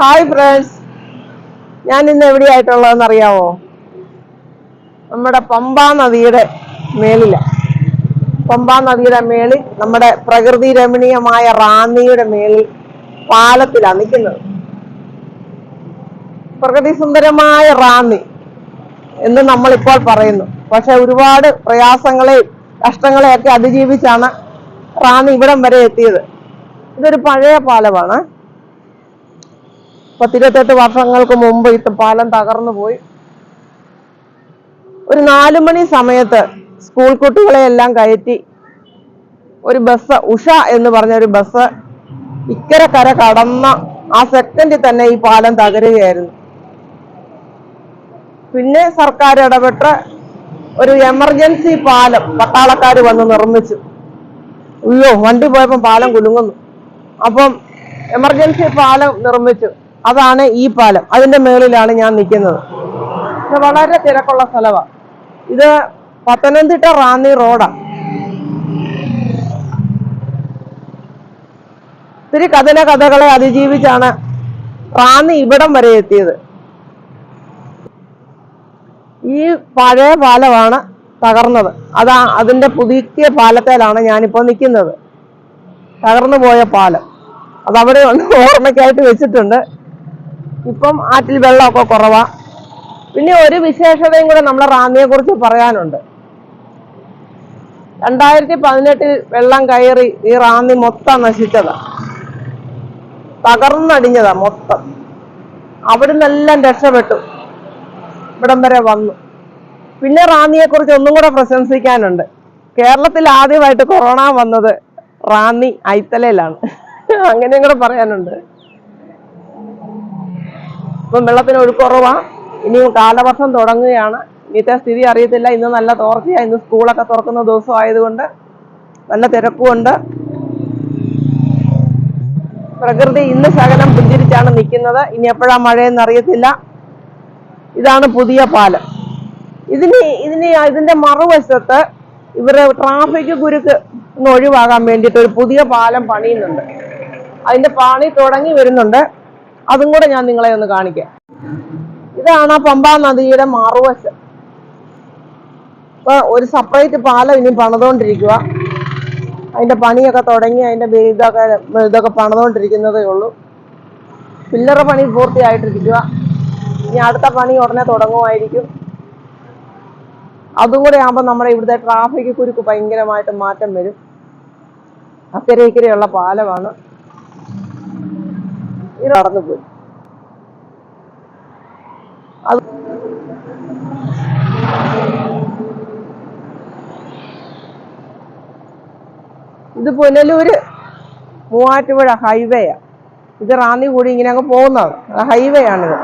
Hi friends ഞാൻ ഇന്ന് എവിടെയായിട്ടുള്ളതെന്ന് അറിയാമോ നമ്മുടെ പമ്പാ നദിയുടെ മേളില. പമ്പാ നദിയുടെ മേളിൽ നമ്മുടെ പ്രകൃതി രമണീയമായ റാന്നിയുടെ മേളിൽ പാലത്തിലാണ് നിൽക്കുന്നത്. പ്രകൃതി സുന്ദരമായ റാന്നി എന്ന് നമ്മളിപ്പോൾ പറയുന്നു. പക്ഷെ ഒരുപാട് പ്രയാസങ്ങളെയും കഷ്ടങ്ങളെയൊക്കെ അതിജീവിച്ചാണ് റാന്നി ഇവിടം വരെ എത്തിയത്. ഇതൊരു പഴയ പാലമാണ്. പത്തിരുപത്തെട്ട് വർഷങ്ങൾക്ക് മുമ്പ് ഇത് പാലം തകർന്നു പോയി. ഒരു നാലു മണി സമയത്ത് സ്കൂൾ കുട്ടികളെ എല്ലാം കയറ്റി. ഒരു ബസ് ഉഷ എന്ന് പറഞ്ഞ ഒരു ബസ് ഇക്കര കര കടന്ന ആ സെക്കൻഡിൽ തന്നെ ഈ പാലം തകരുകയായിരുന്നു. പിന്നെ സർക്കാർ ഇടപെട്ട് ഒരു എമർജൻസി പാലം പട്ടാളക്കാർ വന്ന് നിർമ്മിച്ചു. അയ്യോ വണ്ടി പോയപ്പോൾ പാലം കുലുങ്ങുന്നു. അപ്പം എമർജൻസി പാലം നിർമ്മിച്ചു. അതാണ് ഈ പാലം. അതിന്റെ മേളിലാണ് ഞാൻ നിൽക്കുന്നത് ഇത് വളരെ തിരക്കുള്ള സ്ഥലമാണ് ഇത് പത്തനംതിട്ട റാന്നി റോഡാണ് ഒത്തിരി കഥന കഥകളെ അതിജീവിച്ചാണ് റാന്നി ഇവിടം വരെ എത്തിയത്. ഈ പഴയ പാലമാണ് തകർന്നത്. അതാ അതിന്റെ പുതുക്കിയ പാലത്തേലാണ് ഞാനിപ്പോൾ നിൽക്കുന്നത് തകർന്നു പോയ പാലം. അതവിടെ ഓർമ്മയ്ക്കായിട്ട് വെച്ചിട്ടുണ്ട്. ഇപ്പം ആറ്റിൽ വെള്ളമൊക്കെ കുറവാ. പിന്നെ ഒരു വിശേഷതയും കൂടെ നമ്മളെ റാന്നിയെ കുറിച്ച് പറയാനുണ്ട്. രണ്ടായിരത്തി പതിനെട്ടിൽ വെള്ളം കയറി ഈ റാന്നി മൊത്തം നശിച്ചതാ. തകർന്നടിഞ്ഞതാ മൊത്തം. അവിടുന്നെല്ലാം രക്ഷപ്പെട്ടു. ഇവിടം വരെ വന്നു. പിന്നെ റാന്നിയെ കുറിച്ച് ഒന്നും കൂടെ പ്രശംസിക്കാനുണ്ട്. കേരളത്തിൽ ആദ്യമായിട്ട് കൊറോണ വന്നത് റാന്നി ഐത്തലയിലാണ് അങ്ങനെയും കൂടെ പറയാനുണ്ട്. ഇപ്പം വെള്ളത്തിന് ഒഴുക്കുറവാ ഇനിയും കാലവർഷം തുടങ്ങുകയാണ്. ഇന്നത്തെ സ്ഥിതി അറിയത്തില്ല. ഇന്ന് നല്ല തോർച്ചയാണ് ഇന്ന് സ്കൂളൊക്കെ തുറക്കുന്ന ദിവസം ആയതുകൊണ്ട് നല്ല തിരക്കുമുണ്ട്. പ്രകൃതി ഇന്ന് ശകലം പുഞ്ചിരിച്ചാണ് നിൽക്കുന്നത്. ഇനി എപ്പോഴാ മഴയെന്ന് അറിയത്തില്ല. ഇതാണ് പുതിയ പാലം. ഇതിന് ഇതിന് ഇതിന്റെ മറുവശത്ത് ഇവർ ട്രാഫിക് കുരുക്ക് ഒന്ന് ഒഴിവാകാൻ വേണ്ടിയിട്ട് ഒരു പുതിയ പാലം പണിയുന്നുണ്ട്. അതിന്റെ പണി തുടങ്ങി വരുന്നുണ്ട്. അതും കൂടെ ഞാൻ നിങ്ങളെ ഒന്ന് കാണിക്കാം. ഇതാണ് ആ പമ്പാ നദിയുടെ മാറുവശം. ഇപ്പൊ ഒരു സെപ്പറേറ്റ് പാലം ഇനി പണിതുകൊണ്ടിരിക്കുക അതിന്റെ പണിയൊക്കെ തുടങ്ങി അതിന്റെ ഇതൊക്കെ ഇതൊക്കെ പണിതുകൊണ്ടിരിക്കുന്നതേ ഉള്ളൂ. പില്ലറ പണി പൂർത്തിയായിട്ടിരിക്കുക ഇനി അടുത്ത പണി ഉടനെ തുടങ്ങുമായിരിക്കും. അതും കൂടെ ആകുമ്പോൾ നമ്മുടെ ഇവിടുത്തെ ട്രാഫിക് കുരുക്ക് ഭയങ്കരമായിട്ട് മാറ്റം വരും. അക്കരെ ഇക്കരെയുള്ള പാലമാണ്. നടന്നു പോയി ഇത് പുനലൂര് മൂവാറ്റുപുഴ ഹൈവേയാ ഇത് റാന്നി കൂടി ഇങ്ങനെ അങ്ങ് പോകുന്നതാണ്. ഹൈവേ ആണിത്.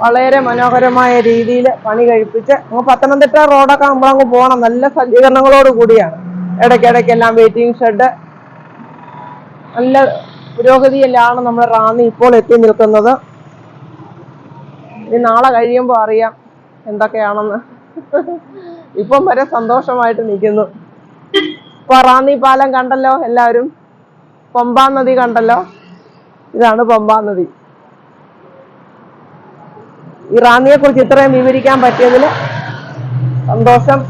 വളരെ മനോഹരമായ രീതിയിൽ പണി കഴിപ്പിച്ച് അങ്ങ് പത്തനംതിട്ട റോഡൊക്കെ നമ്മളങ്ങ് പോകണം. നല്ല സജ്ജീകരണങ്ങളോട് കൂടിയാണ്. ഇടയ്ക്കിടയ്ക്കെല്ലാം വെയിറ്റിംഗ് ഷെഡ്. നല്ല പുരോഗതിയിലാണ് നമ്മുടെ റാന്നി ഇപ്പോൾ എത്തി നിൽക്കുന്നത്. ഇനി നാളെ കഴിയുമ്പോൾ അറിയാം എന്തൊക്കെയാണെന്ന്. ഇപ്പം വരെ സന്തോഷമായിട്ട് നിൽക്കുന്നു. ഇപ്പൊ റാന്നി പാലം കണ്ടല്ലോ എല്ലാവരും. പമ്പാ നദി കണ്ടല്ലോ. ഇതാണ് പമ്പാ നദി. ഈ റാന്നിയെ കുറിച്ച് ഇത്രയും വിവരിക്കാൻ പറ്റിയതിൽ സന്തോഷം.